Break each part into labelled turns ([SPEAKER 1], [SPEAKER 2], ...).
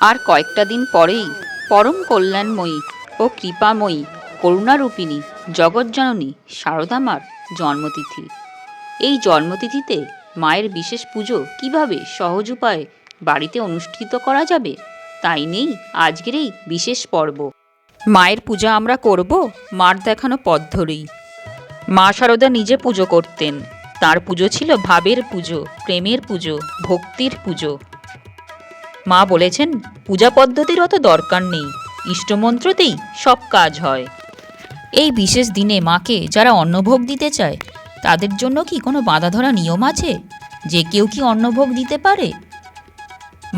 [SPEAKER 1] আর কয়েকটা দিন পরেই পরম কল্যাণময়ী ও কৃপাময়ী করুণারূপিণী জগজ্জননী শারদা মার জন্মতিথি। এই জন্মতিথিতে মায়ের বিশেষ পুজো কীভাবে সহজ উপায়ে বাড়িতে অনুষ্ঠিত করা যাবে, তাই নেই আজকের এই বিশেষ পর্ব। মায়ের পূজা আমরা করব মার দেখানো পথ ধরেই। মা শারদা নিজে পুজো করতেন। তার পুজো ছিল ভাবের পুজো, প্রেমের পুজো, ভক্তির পুজো। মা বলেছেন, পূজা পদ্ধতির অত দরকার নেই। ইষ্টমন্ত্রতেই সব কাজ হয়। এই বিশেষ দিনে মাকে যারা অন্নভোগ দিতে চায়, তাদের জন্য কি কোনো বাঁধা ধরা নিয়ম আছে? যে কেউ কি অন্নভোগ দিতে পারে?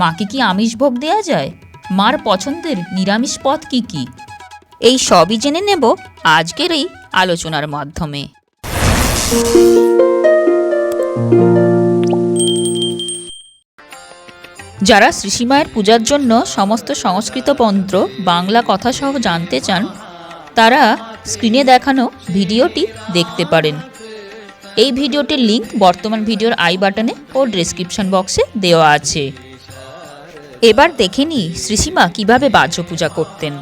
[SPEAKER 1] মাকে কি আমিষ ভোগ দেয়া যায়? মার পছন্দের নিরামিষ পথ কি কি? এই সবই জেনে নেব আজকের এই আলোচনার মাধ্যমে। যারা শ্রীসীমায়ের পূজার জন্য সমস্ত সংস্কৃত মন্ত্র, বাংলা কথাসহ জানতে চান, তারা স্ক্রিনে দেখানো ভিডিওটি দেখতে পারেন। এই ভিডিওটির লিংক বর্তমান ভিডিওর আই বাটনে ও ডেসক্রিপশন বক্সে দেওয়া আছে। এবার দেখে নিই শ্রীসীমা কীভাবে বাহ্য পূজা করতেন।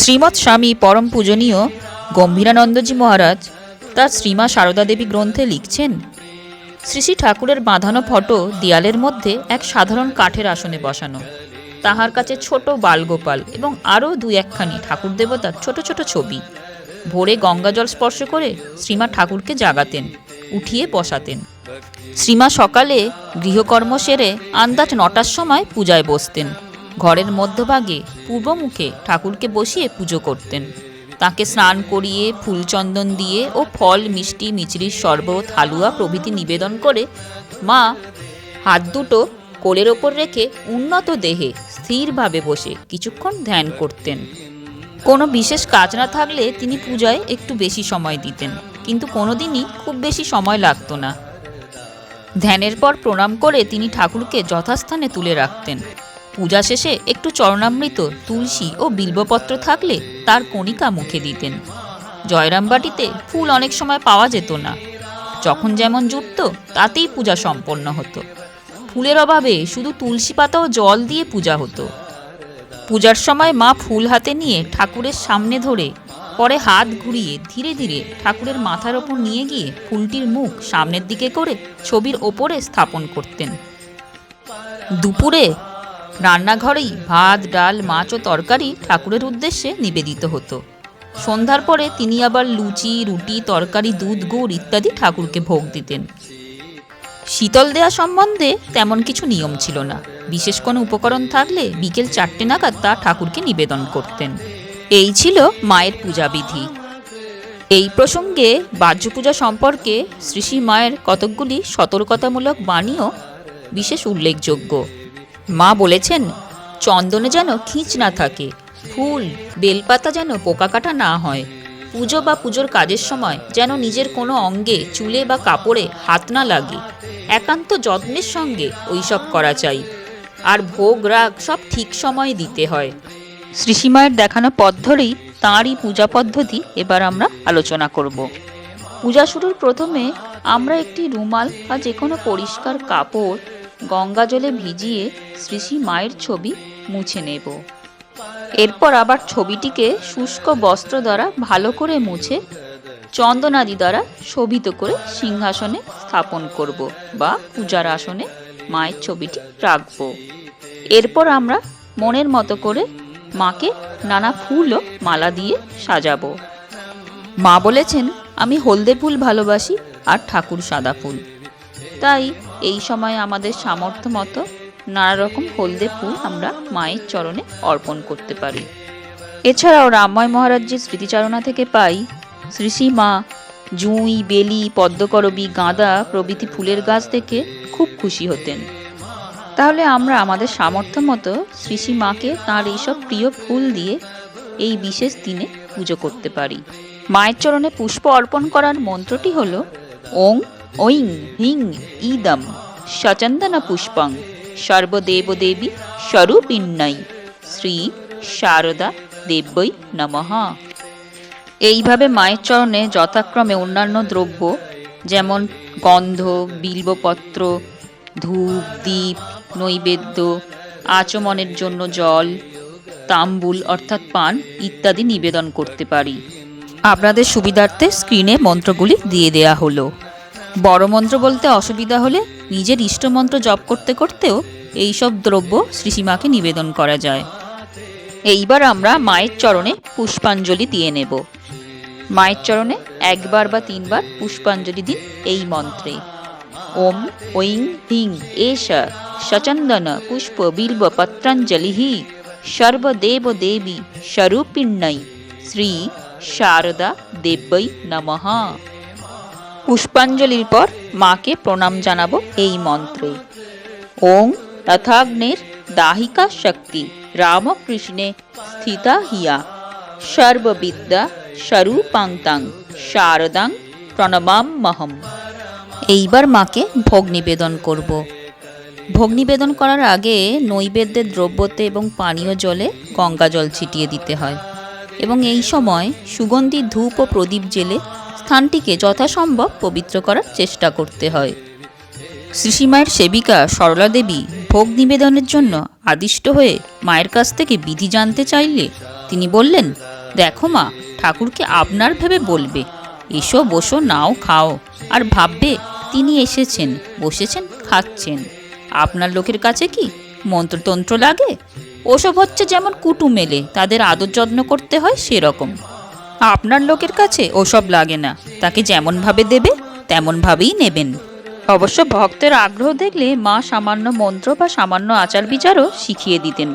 [SPEAKER 1] শ্রীমৎ স্বামী পরম পূজনীয় গম্ভীরানন্দজি মহারাজ তার শ্রীমা সারদা দেবী গ্রন্থে লিখছেন শ্রী শ্রী ঠাকুরের বাঁধানো ফটো দেয়ালের মধ্যে এক সাধারণ কাঠের আসনে বসানো। তাহার কাছে ছোট বালগোপাল এবং আরও দু একখানি ঠাকুর দেবতার ছোট ছোট ছবি। ভোরে গঙ্গা জল স্পর্শ করে শ্রীমা ঠাকুরকে জাগাতেন, উঠিয়ে বসাতেন। শ্রীমা সকালে গৃহকর্ম সেরে আন্দাজ নটার সময় পূজায় বসতেন। ঘরের মধ্যভাগে পূর্বমুখে ঠাকুরকে বসিয়ে পুজো করতেন। তাকে স্নান করিয়ে, ফুলচন্দন দিয়ে ও ফল, মিষ্টি মিচড়ির শরবত, হালুয়া প্রভৃতি নিবেদন করে, মা, হাত দুটো কোলের ওপর রেখে উন্নত দেহে স্থিরভাবে বসে কিছুক্ষণ ধ্যান করতেন। কোনো বিশেষ কাজ না থাকলে তিনি পূজায় একটু বেশি সময় দিতেন, কিন্তু কোনোদিনই খুব বেশি সময় লাগতো না। ধ্যানের পর প্রণাম করে তিনি ঠাকুরকে যথাস্থানে তুলে রাখতেন। পূজা শেষে একটু চরণামৃত, তুলসী ও বিল্বপত্র থাকলে তার কণিকা মুখে দিতেন। জয়রামবাটিতে ফুল অনেক সময় পাওয়া যেত না। যখন যেমন জুটত তাতেই পূজা সম্পন্ন হতো। ফুলের অভাবে শুধু তুলসী পাতা ও জল দিয়ে পূজা হতো। পূজার সময় মা ফুল হাতে নিয়ে ঠাকুরের সামনে ধরে, পরে হাত ঘুরিয়ে ধীরে ধীরে ঠাকুরের মাথার ওপর নিয়ে গিয়ে ফুলটির মুখ সামনের দিকে করে ছবির ওপরে স্থাপন করতেন। দুপুরে রান্নাঘরেই ভাত, ডাল, মাছ ও তরকারি ঠাকুরের উদ্দেশ্যে নিবেদিত হতো। সন্ধ্যার পরে তিনি আবার লুচি, রুটি, তরকারি, দুধ, গুড় ইত্যাদি ঠাকুরকে ভোগ দিতেন। শীতল দেয়া সম্বন্ধে তেমন কিছু নিয়ম ছিল না। বিশেষ কোনো উপকরণ থাকলে বিকেল চারটে নাগাদ তা ঠাকুরকে নিবেদন করতেন। এই ছিল মায়ের পূজাবিধি। এই প্রসঙ্গে বাহ্য পূজা সম্পর্কে শ্রী মায়ের কতকগুলি সতর্কতামূলক বাণীও বিশেষ উল্লেখযোগ্য। মা বলেছেন, চন্দনে যেন খিঁচ না থাকে, ফুল, বেলপাতা যেন পোকা কাটা না হয়। পুজো বা পুজোর কাজের সময় যেন নিজের কোনো অঙ্গে, চুলে বা কাপড়ে হাত না লাগে। একান্ত যত্নের সঙ্গে ওইসব করা চাই। আর ভোগ, রাগ সব ঠিক সময়ে দিতে হয়। শ্রীসীমায়ের দেখানো পথ ধরেই তাঁরই পূজা পদ্ধতি এবার আমরা আলোচনা করব। পূজা শুরুর প্রথমে আমরা একটি রুমাল বা যে কোনো পরিষ্কার কাপড় গঙ্গা জলে ভিজিয়ে শ্রী শ্রী মায়ের ছবি মুছে নেব। এরপর আবার ছবিটিকে শুষ্ক বস্ত্র দ্বারা ভালো করে মুছে চন্দনাদি দ্বারা শোভিত করে সিংহাসনে স্থাপন করব বা পূজার আসনে মায়ের ছবিটি রাখব। এরপর আমরা মনের মতো করে মাকে নানা ফুল ও মালা দিয়ে সাজাবো। মা বলেছেন, আমি হলদে ফুল ভালোবাসি আর ঠাকুর সাদা ফুল। তাই এই সময় আমাদের সামর্থ্য মতো নানা রকম হলদে ফুল আমরা মায়ের চরণে অর্পণ করতে পারি। এছাড়াও রামময় মহারাজজির স্মৃতিচারণা থেকে পাই শ্রী শ্রী মা জুঁই, বেলি, পদ্মকরবী, গাঁদা প্রভৃতি ফুলের গাছ থেকে খুব খুশি হতেন। তাহলে আমরা আমাদের সামর্থ্য মতো শ্রী শ্রী মাকে তাঁর এইসব প্রিয় ফুল দিয়ে এই বিশেষ দিনে পুজো করতে পারি। মায়ের চরণে পুষ্প অর্পণ করার মন্ত্রটি হল, ওং ঐং হিং ইদম সচন্দন পুষ্পং সর্বদেবদেবী স্বরূপিণ্যই শ্রী শারদা দেব্যই নমঃ। এইভাবে মায়ের চরণে যথাক্রমে অন্যান্য দ্রব্য যেমন গন্ধ, বিল্বপত্র, ধূপ দ্বীপ নৈবেদ্য, আচমনের জন্য জল, তাম্বুল অর্থাৎ পান ইত্যাদি নিবেদন করতে পারি। আপনাদের সুবিধার্থে স্ক্রিনে মন্ত্রগুলি দিয়ে দেয়া হলো। বড় মন্ত্র বলতে অসুবিধা হলে নিজের ইষ্টমন্ত্র জপ করতে করতেও এইসব দ্রব্য শ্রীসীমাকে নিবেদন করা যায়। এইবার আমরা মায়ের চরণে পুষ্পাঞ্জলি দিয়ে নেব। মায়ের চরণে একবার বা তিনবার পুষ্পাঞ্জলি দিন এই মন্ত্রে। ওম, ঐং হিং এষ সচন্দন, পুষ্প, বিল্ব, পত্রাঞ্জলি সর্বদেব দেবী স্বরূপিণ্যই শ্রী শারদা দেব্যই নমঃ। পুষ্পাঞ্জলির পর মাকে প্রণাম জানাব এই মন্ত্রে। ওং তথাগ্নের দাহিকা শক্তি রামকৃষ্ণে স্থিতা হিয়া। সর্ববিদ্যা স্বরূপাঙ্তাং শারদাং প্রণমাম্যহম এইবার মাকে ভোগ নিবেদন করব। ভোগ নিবেদন করার আগে নৈবেদ্যের দ্রব্যতে এবং পানীয় জলে গঙ্গা জল ছিটিয়ে দিতে হয়। এবং এই সময় সুগন্ধি ধূপ ও প্রদীপ জেলে স্থানটিকে যথাসম্ভব পবিত্র করার চেষ্টা করতে হয়। শ্রীসীমায়ের সেবিকা সরলা দেবী ভোগ নিবেদনের জন্য আদিষ্ট হয়ে মায়ের কাছ থেকে বিধি জানতে চাইলে তিনি বললেন, দেখো মা, ঠাকুরকে আপনার ভেবে বলবে। এসো, বসো, নাও, খাও। আর ভাববে, তিনি এসেছেন, বসেছেন, খাচ্ছেন। আপনার লোকের কাছে কি মন্ত্রতন্ত্র লাগে? ওসব হচ্ছে যেমন কুটুম এলে তাদের আদর যত্ন করতে হয় সেরকম। আপনার লোকের কাছে ওসব লাগে না। তাকে যেমনভাবে দেবে, তেমনভাবেই নেবেন। অবশ্য ভক্তের আগ্রহ দেখলে মা সামান্য মন্ত্র বা সামান্য আচার বিচারও শিখিয়ে দিতেন।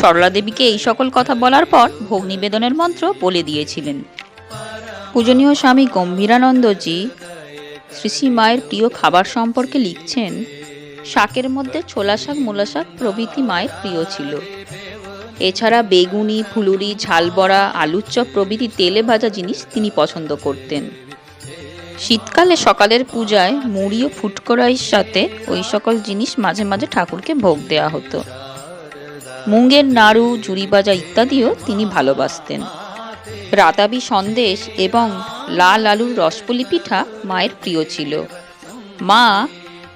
[SPEAKER 1] সরলা দেবীকে এই সকল কথা বলার পর ভোগ নিবেদনের মন্ত্র বলে দিয়েছিলেন। পূজনীয় স্বামী গম্ভীরানন্দজি শ্রী মায়ের প্রিয় খাবার সম্পর্কে লিখছেন, শাকের মধ্যে ছোলা শাক মূলা শাক প্রভৃতি মায়ের প্রিয় ছিল। এছাড়া বেগুনি, ফুলুরি, ঝালবড়া আলুর চপ প্রভৃতি তেলে ভাজা জিনিস তিনি পছন্দ করতেন। শীতকালে সকালের পূজায় মুড়ি ও ফুটকড়াইয়ের সাথে ওই সকল জিনিস মাঝে মাঝে ঠাকুরকে ভোগ দেওয়া হতো। মুঙ্গের নাড়ু ঝুড়ি ভাজা ইত্যাদিও তিনি ভালোবাসতেন। রাতাবি সন্দেশ এবং লাল আলুর রসপুলি পিঠা মায়ের প্রিয় ছিল। মা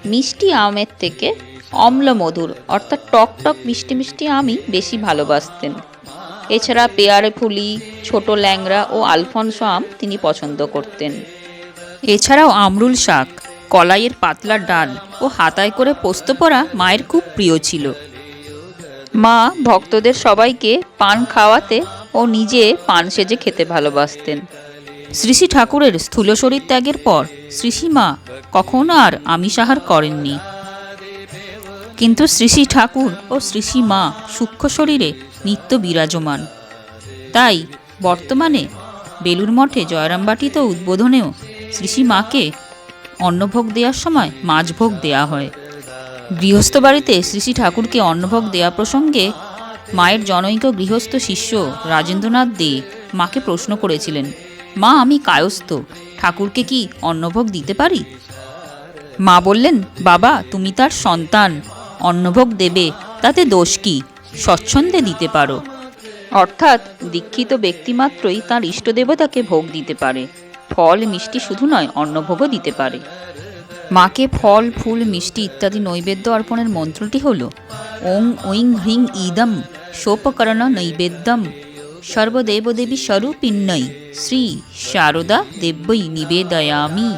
[SPEAKER 1] মিষ্টি আমের থেকে অম্ল মধুর অর্থাৎ টক টক মিষ্টি মিষ্টি আমি বেশি ভালোবাসতেন। এছাড়া পেয়ারে ফুলি, ছোট ল্যাংড়া ও আলফনসো আম তিনি পছন্দ করতেন। এছাড়াও আমরুল শাক, কলাইয়ের পাতলা ডাল ও হাতায় করে পোস্ত পরা মায়ের খুব প্রিয় ছিল। মা ভক্তদের সবাইকে পান খাওয়াতে ও নিজে পান সেজে খেতে ভালোবাসতেন। শ্রী শ্রী ঠাকুরের স্থূল শরীর ত্যাগের পর শ্রী মা কখনো আর আমিষাহার করেননি। কিন্তু শ্রী শ্রী ঠাকুর ও শ্রী শ্রী মা সূক্ষ্ম শরীরে নিত্য বিরাজমান। তাই বর্তমানে বেলুর মঠে জয়রামবাটিত উদ্বোধনেও শ্রী শ্রী মাকে অন্নভোগ দেওয়ার সময় মাছভোগ দেয়া হয়। গৃহস্থ বাড়িতে শ্রী শ্রী ঠাকুরকে অন্নভোগ দেয়া প্রসঙ্গে মায়ের জনৈক গৃহস্থ শিষ্য রাজেন্দ্রনাথ দে মাকে প্রশ্ন করেছিলেন, মা, আমি কায়স্থ, ঠাকুরকে কি অন্নভোগ দিতে পারি? মা বললেন, বাবা, তুমি তার সন্তান। অন্নভোগ দেবে, তাতে দোষ কি? স্বচ্ছন্দে দিতে পারো। অর্থাৎ দীক্ষিত ব্যক্তিমাত্রই তার ইষ্টদেবতাকে ভোগ দিতে পারে। ফল মিষ্টি শুধু নয়, অন্নভোগও দিতে পারে। মাকে ফল, ফুল, মিষ্টি ইত্যাদি নৈবেদ্য অর্পণের মন্ত্রটি হল, ওং ঐং হ্রিং ইদম সোপকরণ নৈবেদ্যম সর্বদেবদেবী স্বরূপিণ্যই শ্রী শারদা দেব্যই নিবেদয়ামি।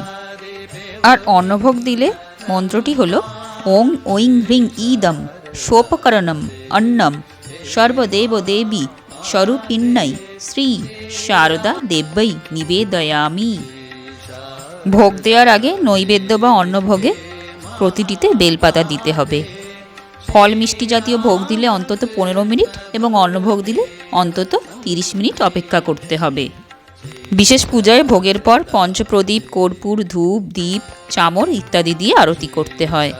[SPEAKER 1] আর অন্নভোগ দিলে মন্ত্রটি হল ওং ঐং হ্রিং ইদম সোপকরণম অন্নম সর্বদেব দেবী স্বরূপিণ্যই শ্রী শারদা দেব্যই নিবেদয়ামি ভোগ দেওয়ার আগে নৈবেদ্য বা অন্নভোগে প্রতিটিতে বেলপাতা দিতে হবে। ফল মিষ্টি জাতীয় ভোগ দিলে অন্তত পনেরো মিনিট এবং অন্নভোগ দিলে অন্তত তিরিশ মিনিট অপেক্ষা করতে হবে। বিশেষ পূজায় ভোগের পর পঞ্চপ্রদীপ, কর্পূর, ধূপ, দীপ, চামর ইত্যাদি দিয়ে আরতি করতে হয়।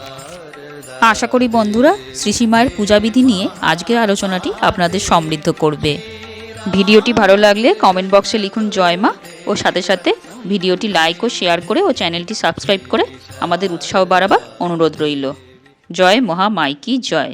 [SPEAKER 1] আশা করি বন্ধুরা শ্রীসীমায়ের পূজাবিধি নিয়ে আজকের আলোচনাটি আপনাদের সমৃদ্ধ করবে। ভিডিওটি ভালো লাগলে কমেন্ট বক্সে লিখুন জয় মা ও সাথে সাথে ভিডিওটি লাইক ও শেয়ার করে ও চ্যানেলটি সাবস্ক্রাইব করে আমাদের উৎসাহ বাড়াবার অনুরোধ রইল। জয় মহা মাইকি জয়।